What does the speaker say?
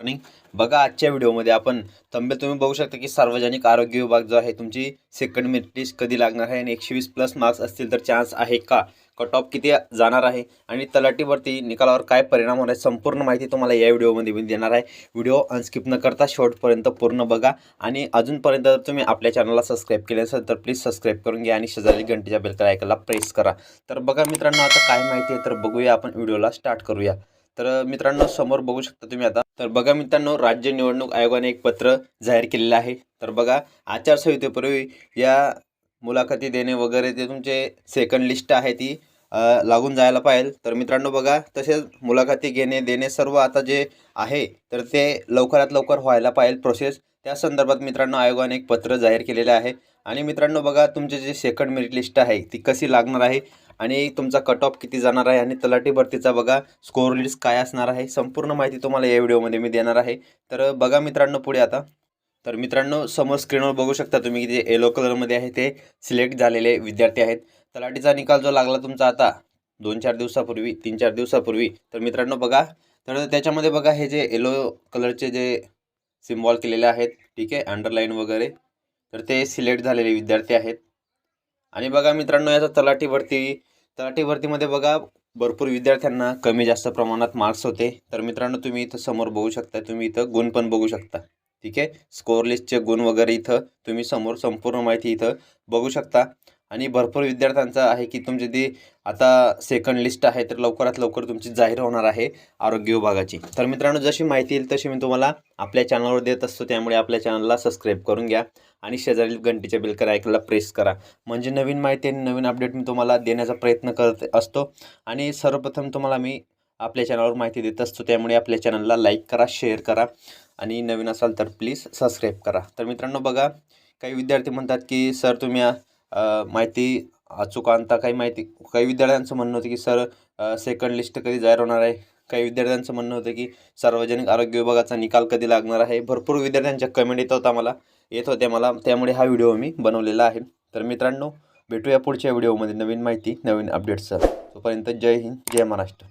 आणि बघा आजच्या व्हिडिओमध्ये आपण तंबेल तुम्ही बघू शकता की सार्वजनिक आरोग्य विभाग जो आहे तुमची सेकंड मेरिट लिस्ट कधी लागणार आहे आणि एकशे वीस प्लस मार्क्स असतील तर चान्स आहे का? कट ऑफ किती जाणार आहे? आणि तलाटीवरती निकालावर काय परिणाम होणार आहे संपूर्ण माहिती तुम्हाला या व्हिडिओमध्ये मी देणार आहे. व्हिडिओ अनस्किप न करता शेवटपर्यंत पूर्ण बघा. आणि अजूनपर्यंत जर तुम्ही आपल्या चॅनलला सबस्क्राईब केले असेल तर प्लीज सबस्क्राईब करून घ्या आणि शेजारी घंटेच्या बेलकर ऐकायला प्रेस करा. तर बघा मित्रांनो आता काय माहिती आहे तर बघूया आपण व्हिडिओला स्टार्ट करूया. तर मित्रांनो समोर बघू शकता तुम्ही आता. तर बघा मित्रांनो राज्य निवडणूक आयोगाने एक पत्र जाहीर केलेलं आहे. तर बघा आचारसंहितेपूर्वी या मुलाखती देणे वगैरे ते तुमचे सेकंड लिस्ट आहे ती लागून जायला पाहिजे तर मित्रांनो बघा तसेच मुलाखती घेणे देणे सर्व आता जे आहे तर ते लवकरात लवकर व्हायला पाहिजे प्रोसेस त्या संदर्भात मित्रांनो आयोगाने एक पत्र जाहीर केलेलं आहे. आणि मित्रांनो बघा तुमचे जे सेकंड मेरिट लिस्ट आहे ती कशी लागणार आहे आणि तुमचा कट ऑफ किती जाणार आहे आणि तलाठी भरतीचा बघा स्कोअर लिस्ट काय असणार आहे संपूर्ण माहिती तुम्हाला या व्हिडिओमध्ये मी देणार आहे. तर बघा मित्रांनो पुढे आता. तर मित्रांनो समोर स्क्रीनवर बघू शकता तुम्ही जे येलो कलरमध्ये आहे ते सिलेक्ट झालेले विद्यार्थी आहेत. तलाठीचा निकाल जो लागला तुमचा आता दोन चार दिवसापूर्वी तीन चार दिवसापूर्वी. तर मित्रांनो बघा तर त्याच्यामध्ये बघा हे जे येलो कलरचे जे सिम्बॉल केलेले आहेत ठीक आहे अंडरलाईन वगैरे. तर ते सिलेक्ट झालेले विद्यार्थी आहेत. आणि बघा मित्रांनो याचा तलाठी भरती तलाठी भरतीमध्ये बघा भरपूर विद्यार्थ्यांना कमी जास्त प्रमाणात मार्क्स होते. तर मित्रांनो तुम्ही इथं समोर बघू शकता तुम्ही इथं गुण पण बघू शकता ठीक आहे. स्कोअर लिस्टचे गुण वगैरे इथं तुम्ही समोर संपूर्ण माहिती इथं बघू शकता. आणि भरपूर विद्यार्थ्यांचं आहे की तुमची ती आता सेकंड लिस्ट आहे तर लवकरात लवकर तुमची जाहीर होणार आहे आरोग्य विभागाची. तर मित्रांनो जशी माहिती येईल तशी मी तुम्हाला आपल्या चॅनलवर देत असतो. त्यामुळे आपल्या चॅनलला सबस्क्राईब करून घ्या आणि शेजारील घंटीच्या बेलकर ऐकायला प्रेस करा. म्हणजे नवीन माहिती आणि नवीन अपडेट मी तुम्हाला देण्याचा प्रयत्न करत असतो. आणि सर्वप्रथम तुम्हाला मी आपल्या चॅनलवर माहिती देत असतो. त्यामुळे आपल्या चॅनलला लाईक करा शेअर करा आणि नवीन असाल तर प्लीज सबस्क्राईब करा. तर मित्रांनो बघा काही विद्यार्थी म्हणतात की सर तुम्ही माहिती अचूक आणता काही माहिती. काही विद्यार्थ्यांचं म्हणणं होतं की सर सेकंड लिस्ट कधी जाहीर होणार आहे? काही विद्यार्थ्यांचं म्हणणं होतं की सार्वजनिक आरोग्य विभागाचा निकाल कधी लागणार आहे? भरपूर विद्यार्थ्यांच्या कमेंट येत होता मला येत होत्या मला. त्यामुळे हा व्हिडिओ मी बनवलेला आहे. तर मित्रांनो भेटूया पुढच्या व्हिडिओमध्ये नवीन माहिती नवीन अपडेट्ससह तोपर्यंत जय हिंद जय महाराष्ट्र.